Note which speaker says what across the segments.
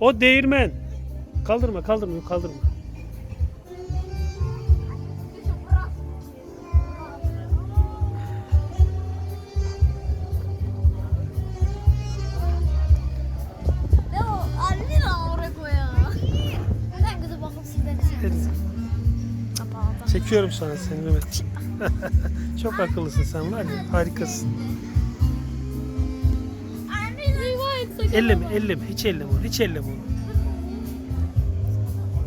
Speaker 1: O değirmen. Kaldırma kaldırma kaldırma. Çekiyorum sana seni Mehmet. Çok akıllısın sen var ya harikasın. Elleme elleme hiç elleme onu hiç elleme onu.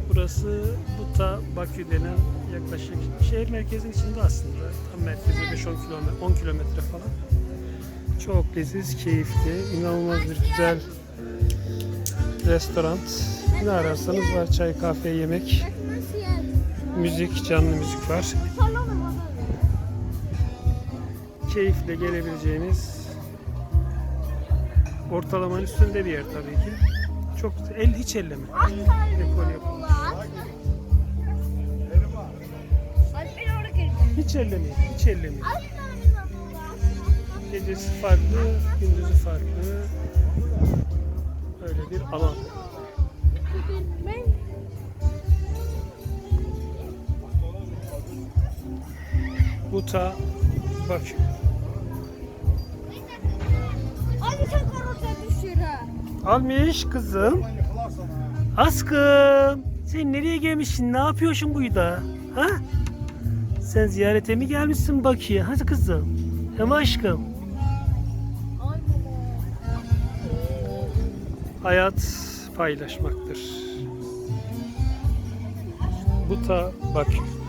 Speaker 1: Burası Buta Bakü denen yaklaşık şehir merkezinin içinde aslında. Tam merkezi 5-10 kilometre 10 kilometre falan. Çok leziz, keyifli, inanılmaz bir güzel restoran. Ne ararsanız var çay, kahve, yemek, müzik, canlı müzik var. Keyifle gelebileceğiniz ortalamanın üstünde bir yer tabii ki. Çok. El hiç elleme. Dekor yapılmış. Hiç ellemeyin. Hiç ellemeyin. Gecesi farklı, gündüzü farklı. Öyle bir alan. Buta Bakü. Almış kızım. Askım. Sen nereye gelmişsin? Ne yapıyorsun burada? Ha? Sen ziyarete mi gelmişsin Bakü'ye? Hadi kızım. Hem aşkım. Hayat paylaşmaktır. Buta Bakü.